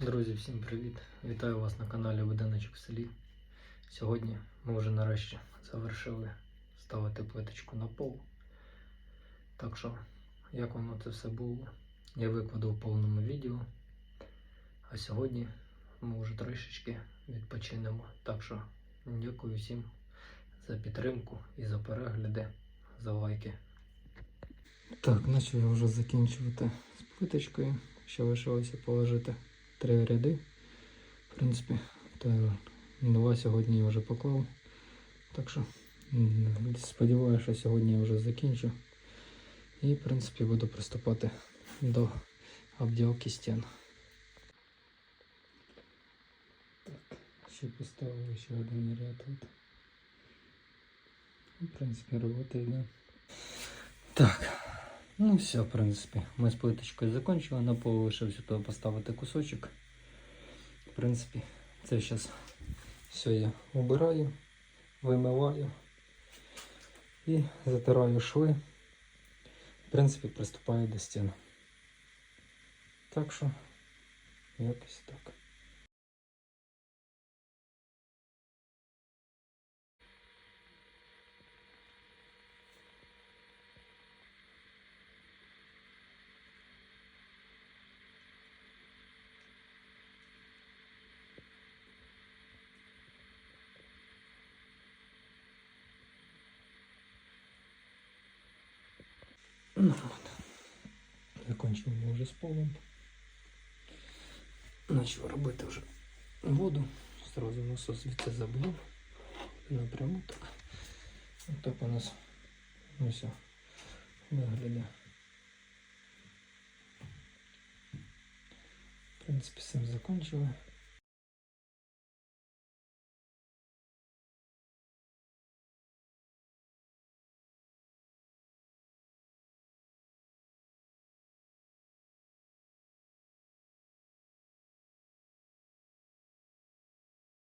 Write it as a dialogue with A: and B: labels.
A: Друзі, всім привіт! Вітаю вас на каналі Будиночок в селі. Сьогодні ми вже нарешті завершили ставити плиточку на пол. Так що, як воно це все було, я викладу в повному відео. А сьогодні ми вже трішечки відпочинемо. Так що дякую всім за підтримку і за перегляди, за лайки. Так, почав я вже закінчувати з плиточкою. Ще лишилося положити три ряди. В принципі, та два сьогодні я вже поклав. Так що сподіваюся, що сьогодні я вже закінчу. І, в принципі, буду приступати до обділки стін. Так, ще поставили ще один ряд тут. В принципі, робота йде. Так, ну все, в принципі, ми з плиточкою закінчили. На полу лишився туди поставити кусочок. В принципі, це зараз все я убираю, вимиваю і затираю шви. В принципі, приступаю до стін. Так що, якось так. Ну от. Закончив ми вже з полом. Почав робити вже воду. Сразу насос звідси забув. Напряму так. Ось так у нас ну, все виглядає. В принципі, з цим закончили.